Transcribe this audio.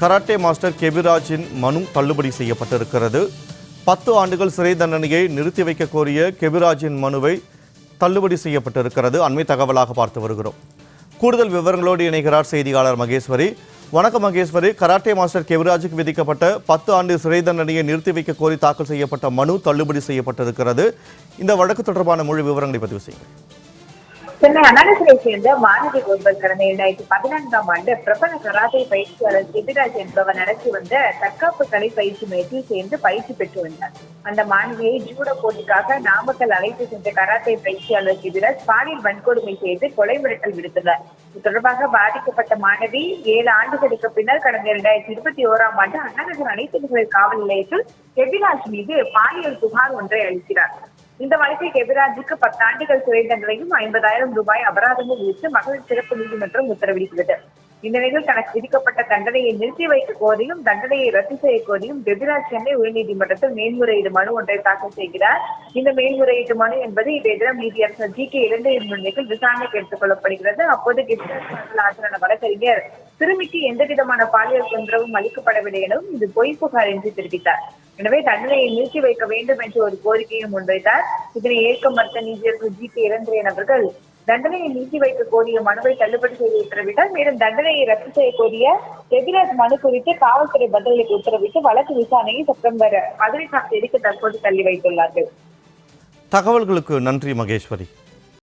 Karate master கெபிராஜின் மனு தள்ளுபடி செய்யப்பட்டிருக்கிறது. பத்து ஆண்டுகள் சிறை தண்டனையை நிறுத்தி வைக்க கோரிய கெபிராஜின் மனுவை தள்ளுபடி செய்யப்பட்டிருக்கிறது. அண்மை தகவலாக பார்த்து வருகிறோம். கூடுதல் விவரங்களோடு இணைகிறார் செய்தியாளர் மகேஸ்வரி. வணக்கம் மகேஸ்வரி. கராட்டே மாஸ்டர் கெவிராஜுக்கு விதிக்கப்பட்ட பத்து ஆண்டு சிறை தண்டனையை நிறுத்தி வைக்க கோரி தாக்கல் செய்யப்பட்ட மனு தள்ளுபடி செய்யப்பட்டிருக்கிறது. இந்த வழக்கு தொடர்பான முழு விவரங்களை பதிவு செய்யுங்கள். சென்னை அண்ணாநகரை சேர்ந்த மாணவி ஒருவர் கடந்த இரண்டாயிரத்தி பதினான்காம் ஆண்டு பிரபல கராத்தே பயிற்சியாளர் சிபிராஜ் என்பவர் நடத்தி வந்த தற்காப்பு கலை பயிற்சி மையத்தில் சேர்ந்து பயிற்சி பெற்று வந்தார். அந்த மாணவியை ஜூடோ போட்டிக்காக நாமக்கல் அழைத்து சென்ற கராத்தே பயிற்சியாளர் எதிராஜ் பாலியல் வன்கொடுமை செய்து கொலை மிரட்டல் விடுத்துள்ளார். இது தொடர்பாக பாதிக்கப்பட்ட மாணவி ஏழு ஆண்டுகளுக்கு பின்னர் கடந்த இரண்டாயிரத்தி இருபத்தி ஓராம் ஆண்டு அண்ணாநகர் அனைத்து நிகழ்ச்சி காவல் நிலையத்தில் செபிராஜ் மீது பாலியல் புகார் ஒன்றை அளிக்கிறார். இந்த வழக்கில் கெபிராஜுக்கு பத்தாண்டுகள் சிறை தண்டனையும் ஐம்பதாயிரம் ரூபாய் அபராதமும் விதித்து மகளிர் சிறப்பு நீதிமன்றம் உத்தரவிடுகிறது. இந்த நிலையில் தனக்கு விதிக்கப்பட்ட தண்டனையை நிறுத்தி வைக்க கோரியும் தண்டனையை ரத்து செய்ய கோரியும் கெபிராஜ் சென்னை உயர்நீதிமன்றத்தில் மேல்முறையீடு மனு ஒன்றை தாக்கல் செய்கிறார். இந்த மேல்முறையீட்டு மனு என்பது இன்றைய தினம் நீதியரசர் ஜி கே இரண்டு முன்னிலையில் விசாரணைக்கு எடுத்துக் கொள்ளப்படுகிறது. அப்போது கெபிராஜ் ஆஜரான வழக்கறிஞர் சிறுமிக்கு எந்த விதமான பாலியல் தொந்தரவும் அளிக்கப்படவில்லை எனவும் இது பொய் புகார் என்று தெரிவித்தார். எனவே தண்டனையை நிறுத்தி வைக்க வேண்டும் என்று ஒரு கோரிக்கையை முன்வைத்தார். இதனை ஏற்க மறுத்த நீதியர்கள் ஜி. பி. இளந்திரன் அவர்கள் தண்டனையை நீக்கி வைக்க கோரிய மனுவை தள்ளுபடி செய்து உத்தரவிட்டார் மேலும் தண்டனையை ரத்து செய்ய கோரிய எதிராஜ் மனு குறித்து காவல்துறை பதிலளிக்க உத்தரவிட்டு வழக்கு விசாரணையை செப்டம்பர் பதினைந்தாம் தேதிக்கு தற்போது தள்ளி வைத்துள்ளார்கள். தகவல்களுக்கு நன்றி மகேஸ்வரி.